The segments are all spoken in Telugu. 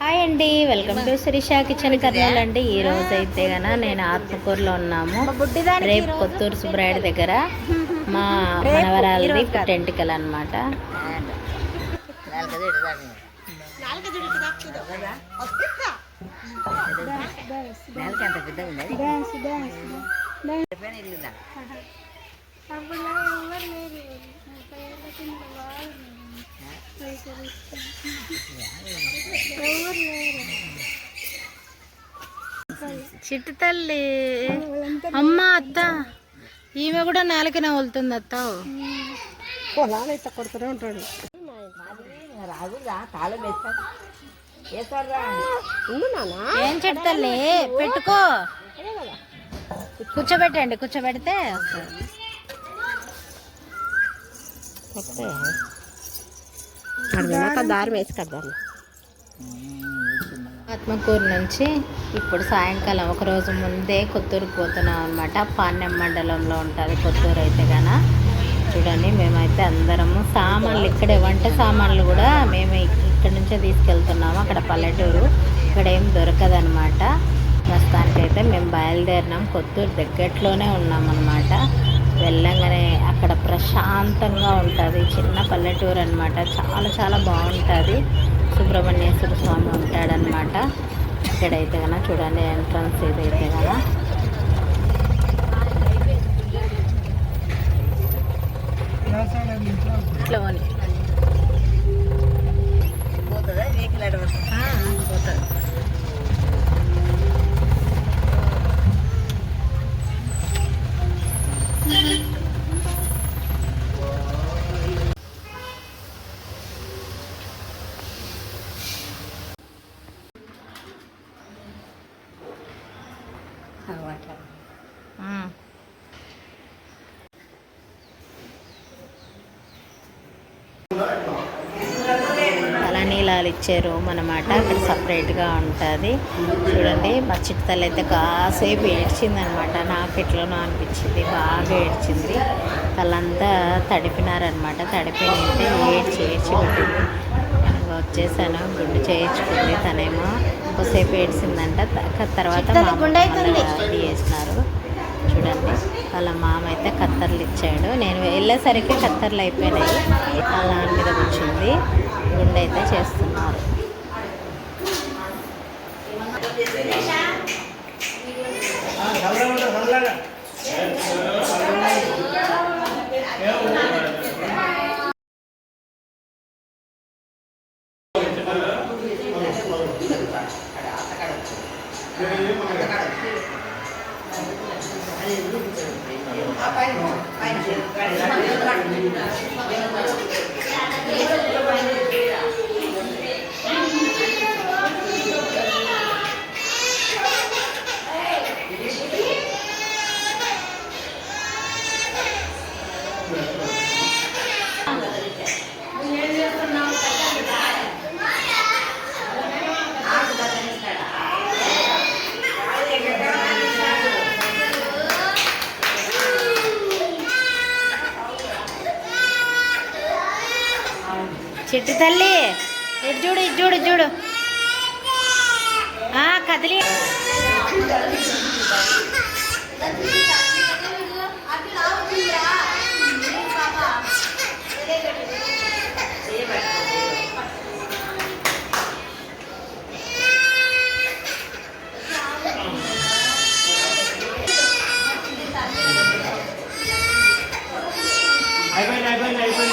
హాయ్ అండి welcome to Shirisha kitchen Kurnool అండి. ఈ రోజు అయితే గన నేను ఆత్మకూరులో ఉన్నాము. రేపు కొత్తూరు సుబ్రాయుడు దగ్గర మా మనవరాలది పుట్టెంటికలు అనమాట ఎంత పెద్ద చిట్టు తల్లి. అమ్మ అత్త. ఈమె కూడా నాలుక నవ్వులుతుంది అత్త. కొడుతూనే ఉంటాడు. ఏం చెట్టు తల్లి? పెట్టుకో. కూర్చోబెట్టండి కూర్చోబెడితే దారం వేసి కద్దాం ఆత్మకూరు నుంచి ఇప్పుడు సాయంకాలం ఒక రోజు ముందే కొత్తూరుకు పోతున్నాం అనమాట పాణ్యం మండలంలో ఉంటుంది కొత్తూరు అయితే గన. చూడండి మేమైతే అందరము సామాన్లు ఇక్కడే వంట సామాన్లు కూడా మేము ఇక్కడ నుంచే తీసుకెళ్తున్నాము అక్కడ పల్లెటూరు. ఇక్కడ ఏం దొరకదనమాట ప్రస్తుతానికైతే మేము బయలుదేరినాం కొత్తూరు దగ్గరలోనే ఉన్నామన్నమాట వెళ్ళంగానే అక్కడ ప్రశాంతంగా ఉంటుంది చిన్న పల్లెటూరు అనమాట చాలా చాలా బాగుంటుంది. సుబ్రహ్మణ్యేశ్వర స్వామి ఉంటాడు. ఉంటాడనమాట ఇక్కడైతే కనుక చూడండి ఎంట్రన్స్ ఇదైతే కనుక ఇట్లా అనమాట తలనీలాలు ఇచ్చే రూమ్ అనమాట అక్కడ సపరేట్గా ఉంటుంది. చూడండి మా చిట్టతల్లి అయితే కాసేపు ఏడ్చిందనమాట. నాకు ఎట్లనో అనిపించింది. బాగా ఏడ్చింది. తలంతా తడిపినారనమాట. తడిపి ఏడ్చి ఏడ్చి వచ్చేసాను. గుండు చేయించుకుంది తనేమో. ఇంకోసేపు ఏడ్చిందంట. తర్వాత రెడీ చేసినారు. చూడండి. వాళ్ళ మామ అయితే కత్తర్లు ఇచ్చాడు. నేను వెళ్ళేసరికి కత్తర్లు అయిపోయినాయి. అలా మీద కూర్చుంది గుండె అయితే చేస్తున్నారు Ada apa you. చిట్టు తల్లి ఇటు చూడు ఇటు చూడు ఇటు చూడు ఆ, కదిలి అయిపోయింది అయిపోయింది అయిపోయింది ఏం లేదు. ఆ?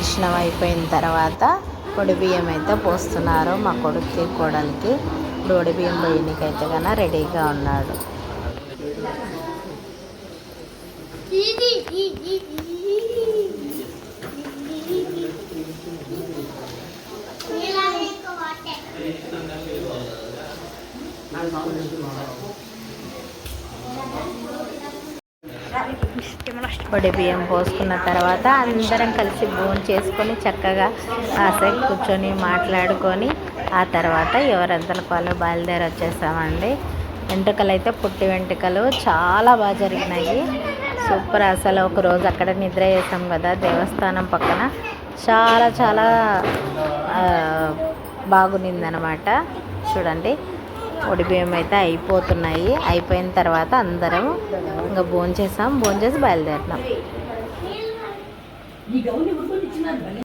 దర్శనం అయిపోయిన తర్వాత పొడి బియ్యం అయితే పోస్తున్నారు మా కొడుక్కి కోడలికి. దోడి బియ్యం పోయినకైతే కన్నా రెడీగా ఉన్నాడు. పొడి బియ్యం పోసుకున్న తర్వాత అందరం కలిసి భోజనం చేసుకొని చక్కగా కాసేపు కూర్చొని మాట్లాడుకొని ఆ తర్వాత ఎవరంతలకు వాళ్ళు బయలుదేరి వచ్చేసామండి. వెంట్రుకలు అయితే పుట్టి వెంట్రుకలు చాలా బాగా జరిగినాయి. సూపర్ అసలు ఒక రోజు అక్కడ నిద్ర చేసాం కదా దేవస్థానం పక్కన. చాలా చాలా బాగునిందనమాట. చూడండి. పొడి బియ్యం అయితే అయిపోతున్నాయి. అయిపోయిన తర్వాత అందరం ఇంకా భోంచేసాం భోంచేసి బయలుదేరినాం